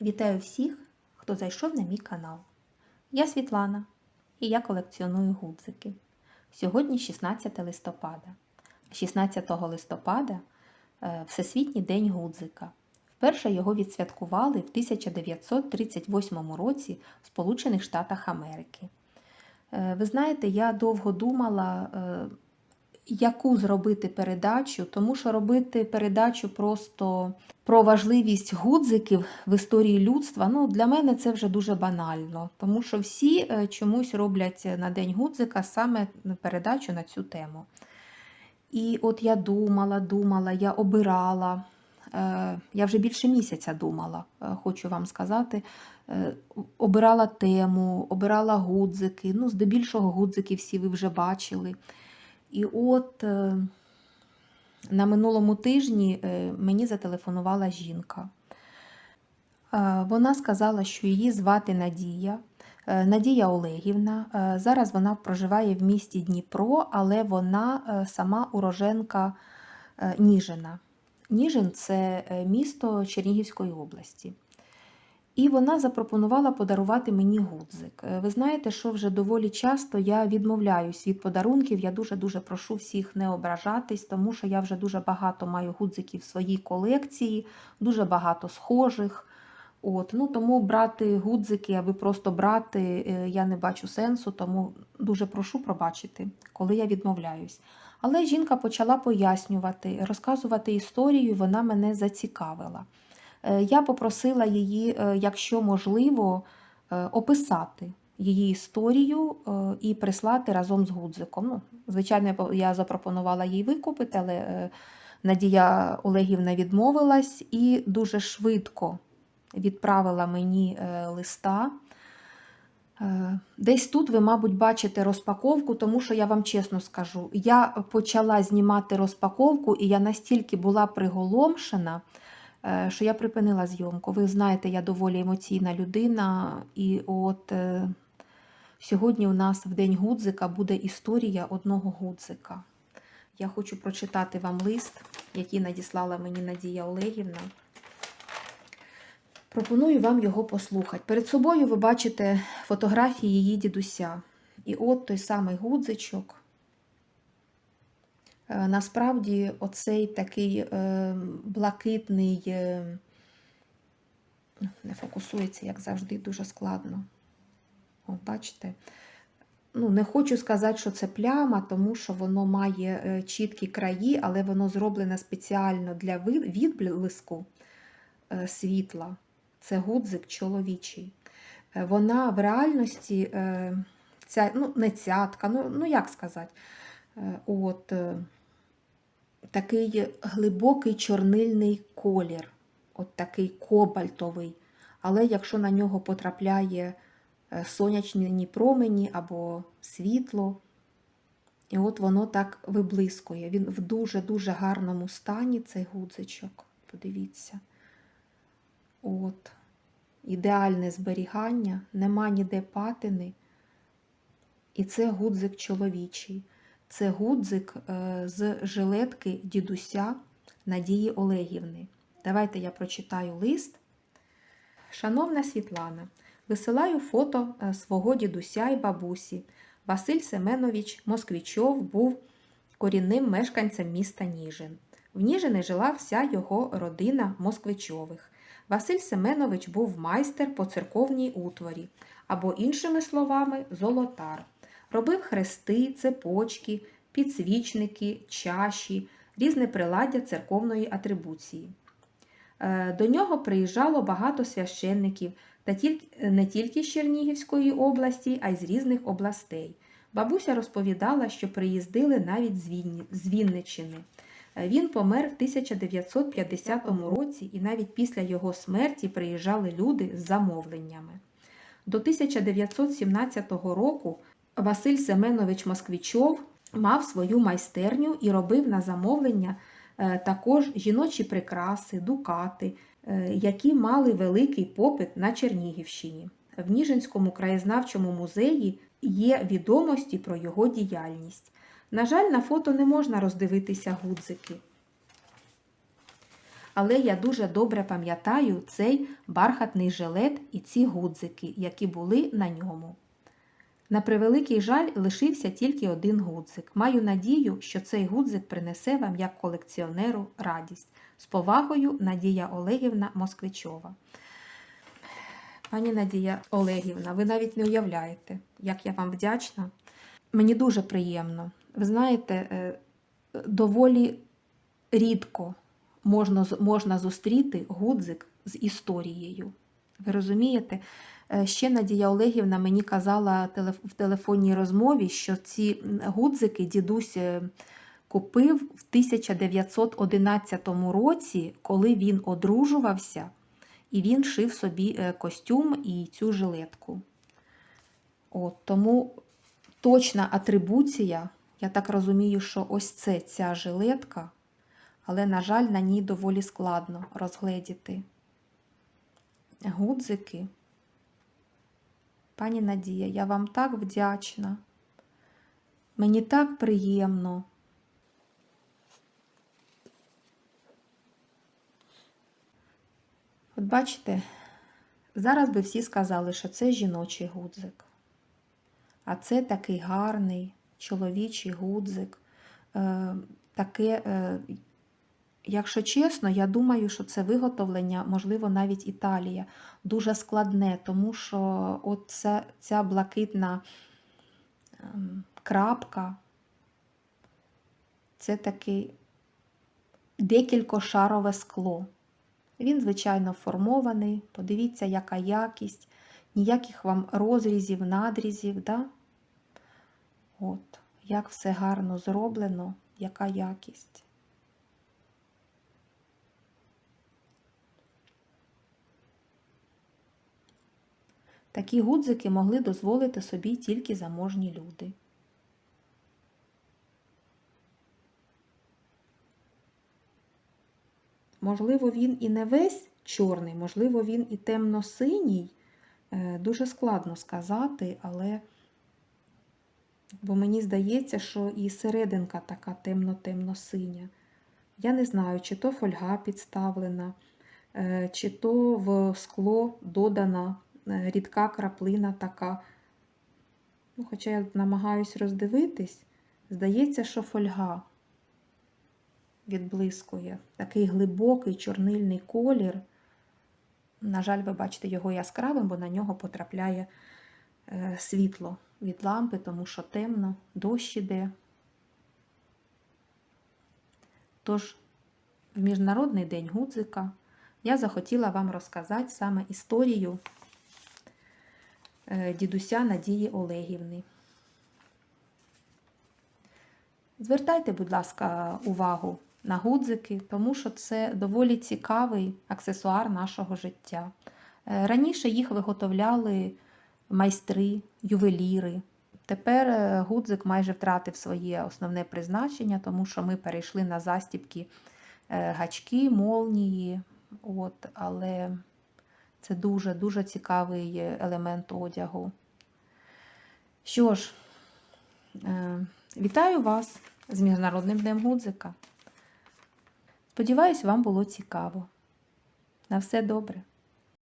Вітаю всіх, хто зайшов на мій канал. Я Світлана і я колекціоную гудзики. Сьогодні 16 листопада. 16 листопада е, Всесвітній день гудзика. Вперше його відсвяткували в 1938 році в Сполучених Штатах Америки. Е, Ви знаєте, я довго думала, е, яку зробити передачу, тому що робити передачу просто про важливість гудзиків в історії людства, ну для мене це вже дуже банально, тому що всі е, чомусь роблять на День гудзика саме передачу на цю тему. І от я думала, думала, я обирала. е, Я вже більше місяця думала, е, хочу вам сказати. Обирала тему, обирала гудзики. Ну, здебільшого гудзики всі ви вже бачили. І от е, на минулому тижні е, мені зателефонувала жінка. Е, Вона сказала, що її звати Надія. Надія Олегівна. Зараз вона проживає в місті Дніпро, але вона сама уроженка Ніжина. Ніжин це місто Чернігівської області. І вона запропонувала подарувати мені гудзик. Е, Ви знаєте, що вже доволі часто я відмовляюсь від подарунків. Я дуже-дуже прошу всіх не ображатись, тому що я вже дуже багато маю гудзиків в своїй колекції, дуже багато схожих. От, ну, тому брати гудзики, аби просто брати, е, я не бачу сенсу, тому дуже прошу пробачити, коли я відмовляюсь. Але жінка почала пояснювати, розказувати історію, вона мене зацікавила. Е, Я попросила її, е, якщо можливо, е, описати її історію і прислати разом з гудзиком. Ну, звичайно, я запропонувала їй викупити, але Надія Олегівна відмовилась і дуже швидко відправила мені листа. Десь тут ви, мабуть, бачите розпаковку, тому що я вам чесно скажу, я почала знімати розпаковку, і я настільки була приголомшена, що я припинила зйомку. Ви знаєте, я доволі емоційна людина, і от е, сьогодні у нас в День гудзика буде історія одного гудзика. Я хочу прочитати вам лист, який надіслала мені Надія Олегівна. Пропоную вам його послухати. Перед собою ви бачите фотографії її дідуся. І от той самий гудзичок. Е, Насправді, оцей такий е, блакитний, е, не фокусується, як завжди, дуже складно. О, бачите? Ну, не хочу сказати, що це пляма, тому що воно має е, чіткі краї, але воно зроблене спеціально для відблиску е, світла. Це гудзик чоловічий. Вона в реальності, ця, ну, не цятка, ну, ну як сказати, от, такий глибокий чорнильний колір, от такий кобальтовий. Але якщо на нього потрапляє е, сонячні промені або світло, і от воно так виблискує. Він в дуже-дуже гарному стані, цей гудзичок. Подивіться. От. Ідеальне зберігання, нема ніде патини. І це гудзик чоловічий. Це гудзик е, з жилетки дідуся Надії Олегівни. Давайте я прочитаю лист. Шановна Світлана, висилаю фото е, свого дідуся і бабусі. Василь Семенович Москвічов був корінним мешканцем міста Ніжин. В Ніжині жила вся його родина Москвичових. Василь Семенович був майстер по церковній утворі, або, іншими словами, золотар. Робив хрести, цепочки, підсвічники, чаші, різне приладдя церковної атрибуції. Е, До нього приїжджало багато священників, та не тільки з Чернігівської області, а й з різних областей. Бабуся розповідала, що приїздили навіть з Вінниччини. Е, Він помер в 1950 році, і навіть після його смерті приїжджали люди з замовленнями. До 1917 року Василь Семенович Москвічов мав свою майстерню і робив на замовлення е, також жіночі прикраси, дукати, е, які мали великий попит на Чернігівщині. В Ніжинському краєзнавчому музеї є відомості про його діяльність. На жаль, на фото не можна роздивитися гудзики. Але я дуже добре пам'ятаю цей бархатний жилет і ці гудзики, які були на ньому. На превеликий жаль, лишився тільки один гудзик. Маю надію, що цей гудзик принесе вам як колекціонеру радість. З повагою Надія Олегівна Москвичова. Пані Надія Олегівна, ви навіть не уявляєте, як я вам вдячна. Мені дуже приємно. Ви знаєте, е, доволі рідко можна, можна зустріти гудзик з історією. Ви розумієте? Е, Ще Надія Олегівна мені казала в телефонній розмові, що ці гудзики дідусь е, купив в 1911 році, коли він одружувався, і він шив собі е, костюм і цю жилетку. От, тому точна атрибуція, я так розумію, що ось це ця жилетка, але, на жаль, на ній доволі складно розгледіти. Гудзики. Пані Надія, я вам так вдячна. Мені так приємно. От бачите, зараз би всі сказали, що це жіночий гудзик. А це такий гарний чоловічий гудзик. Е, таке, е, якщо чесно, я думаю, що це виготовлення, можливо, навіть Італія, дуже складне, тому що от ця, ця блакитна ем, крапка, це такий декількошарове скло. Він, звичайно, формований. Подивіться, яка якість, ніяких вам розрізів, надрізів. Да? От, як все гарно зроблено, яка якість. Такі гудзики могли дозволити собі тільки заможні люди. Можливо, він і не весь чорний, можливо, він і темно-синій. Е, Дуже складно сказати, але бо мені здається, що і серединка така темно-темно-синя. Я не знаю, чи то фольга підставлена, е, чи то в скло додана рідка краплина така. Ну, Хоча я намагаюсь роздивитись, здається, що фольга відблискує. Такий глибокий чорнильний колір. На жаль, ви бачите його яскравим, бо на нього потрапляє е, світло від лампи, тому що темно, дощ іде. Тож, в Міжнародний день гудзика я захотіла вам розказати саме історію е, дідуся Надії Олегівни. Звертайте, будь ласка, увагу на гудзики, тому що це доволі цікавий аксесуар нашого життя. Е, Раніше їх виготовляли майстри, ювеліри. Тепер е, гудзик майже втратив своє основне призначення, тому що ми перейшли на застібки е, гачки, молнії. От, але це дуже-дуже цікавий елемент одягу. Що ж, е, вітаю вас з Міжнародним днем гудзика. Сподіваюсь, вам було цікаво. На все добре.